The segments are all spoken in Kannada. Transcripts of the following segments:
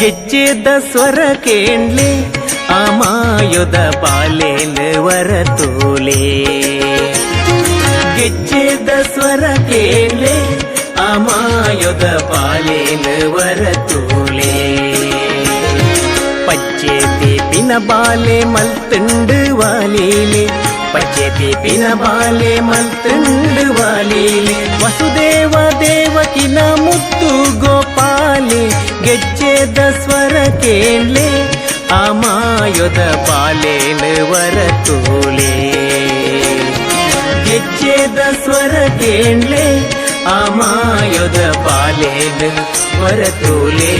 ಗೆಜ್ಜೆದ ಸ್ವರ ಕೇಳ್ಲೆ ಬಾಲೇಲು ವರ ತೋಲೆ. ಗೆಜ್ಜೆದ ಸ್ವರ ಕೇಳ್ಲೆ ಬಾಲೇಲು ವರ ವರತೋಲೆ ಪಚ್ಚೆ ತೇಪಿನ ಬಾಲೆ ಮಲ್ತುಂಡು ವಾಲೀಲೆ ಪಚ್ಚೆ ತೇಪಿನ ಬಾಲೆ ಮಲ್ತುಂಡು ವಾಲೀಲೆ ವಸುದೇವ ದೇವಕಿನ ಮುತ್ತು ಗೋಪಾಲೆ. ಗೆಜ್ಜೆದ ಸ್ವರ ಕೇಳ್ಲೆ ಅಮಾಯದ ಬಾಲೇನ ವರತೋಲೆ ಗೆಜ್ಜೆದ ಸ್ವರ ಕೇಳ್ಲೆ ಅಮಾಯದ ಬಾಲೇನ ವರತೋಲೆ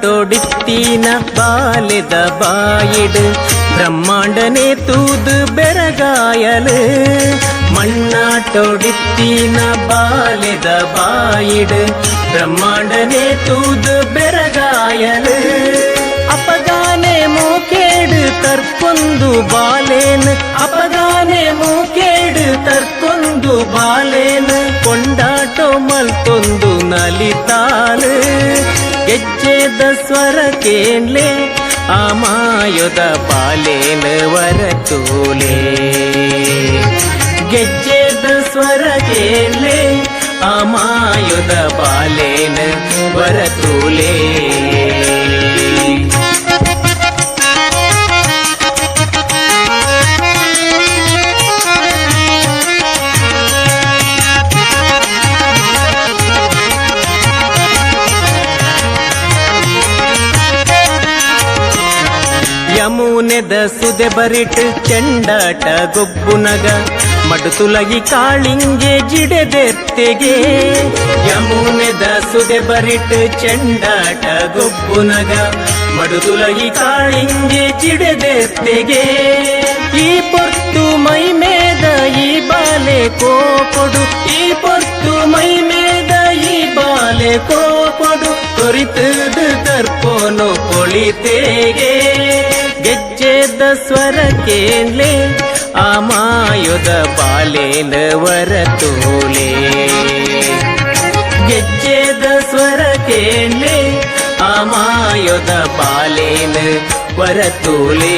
ಕಾಟೋಡಿತ್ತೀನ ಬಾಲೆದ ಬಾಯಿಡು ಬ್ರಹ್ಮಾಂಡನೆ ತೂದು ಬೆರಗಾಯಲು ಮಣ್ಣಾಟೋಡಿತ್ತೀನ ಬಾಲೆದ ಬಾಯಿಡು ಬ್ರಹ್ಮಾಂಡನೆ ತೂದು ಬೆರಗಾಯಲು ಅಪಗಾನೆ ಮೂಕೇಡು ತರ್ಕೊಂದು ಬಾಲೇನು ಅಪಗಾನೆ ಮೂಕೇಡು ತರ್ಕೊಂದು ಬಾಲೇನು ಕೊಂಡಾಟೋ ಮಲ್ತ ಗೆಜ್ಜೆದ ಸ್ವರ ಕೇಳ್ಲೆ ಅಮಾಯದ ಬಾಲೇನ ವರತೋಲೆ ಗೆಜ್ಜೆದ ಸ್ವರ ಕೇಳ್ಲೆ ಅಮಾಯದ ಬಾಲೇನ ವರತೋಲೆ ಯಮುನೆದ ಸುದೆ ಬರಿಟ್ ಚೆಂಡಾಟ ಮಡು ತುಲಗಿ ಕಾಳಿಂಗೆ ಜಿಡೆದೆತ್ತೆಗೆ ಯಮುನೆದ ಸುದೆ ಬರಿಟ್ ಚೆಂಡಾಟ ಮಡು ಮಡುತುಲಗಿ ಕಾಳಿಂಗೆ ಜಿಡೆದೆತ್ತೆಗೆ ಈ ಪೊತ್ತು ಮೈ ಮೇದ ಈ ಬಾಲೆ ಕೋಪಡು, ಈ ಪೊರ್ತು ಮೈ ಮೇದ ಈ ಬಾಲೆ ಕೋಕೊಡು ತೊರಿತದ ತರ್ಪೋನು ಕೊಳಿತೇಗೆ ಗೆಜ್ಜೆದ ಸ್ವರ ಕೇಳ್ಲೆ ಪಾಲೇನ ವರ ತೋಲೆ ಗೆಜ್ಜೆದ ಸ್ವರ ಕೇಳ್ಲೆ ಪಾಲೇನ ವರ ವರತೋಲೆ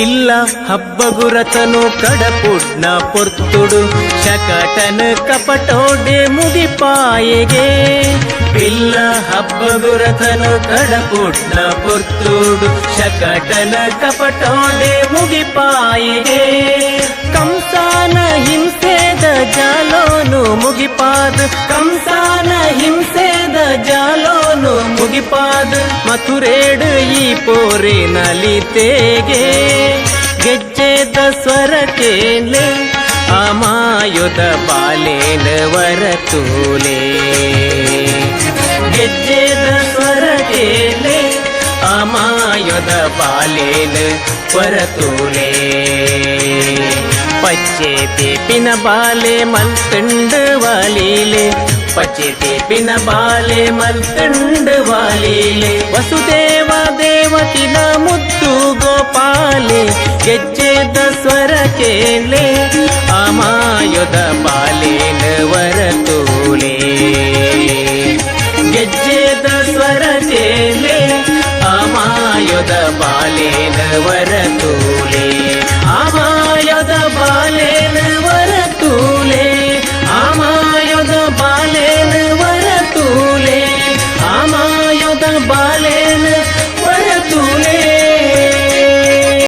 ಬಿಲ್ಲ ಹಬ್ಬಗುರತನು ಕಡಪುಡ್ನ ಪೊರ್ತುಡು. ಶಕಟನ ಕಪಟೋಡೆ ಮುದಿಪಾಯೆಗೆ. ಬಿಲ್ಲ ಹಬ್ಬಗುರತನು ಕಡಪುಡ್ನ ಪೊರ್ತುಡು. ಶಕಟನ ಕಪಟೋಡೆ ಮುಗಿಪಾಯಿಗೆ ಕಂಸಾನ ಹಿಂಸೆದ ಜಾಲೋನು ಮುಗಿಪಾದ. ಕಂಸಾನ ಹಿಂಸೆದ ಜಾಲೋನು ಮುಗಿಪಾದ. ಮಥುರೇಡು ಈ ನಲಿ ತೇಗೆ, ಗೆಜ್ಜೆದ ಸ್ವರ ಕೇಳೆ ಅಮಾಯುಧ ಬಾಲೇನ ವರತೂಲೆ. ಗೆಜ್ಜೆದ ಸ್ವರ ಕೇಳೆ ಅಮಾಯುಧ ಬಾಲೇನ ವರತೂಲೆ. ಪಚ್ಚೆ ತೇಪಿನ ಬಾಲೆ ಮಲ್ತಂಡು ವಾಲೀಲೆ पचेते पिन बाले मल्तंड वालीले वसुदेव देवकिन मुद्दु गोपाले ಗೆಜ್ಜೆದ ಸ್ವರ ಕೇಳೆ ಅಮಾಯುಧ ಪಾಲೇನ ವರತೂಳೆ ಗೆಜ್ಜೆದ ಸ್ವರ ಕೇಳೆ ಅಮಾಯುಧ ಪಾಲೇನ ವರತೂಳೆ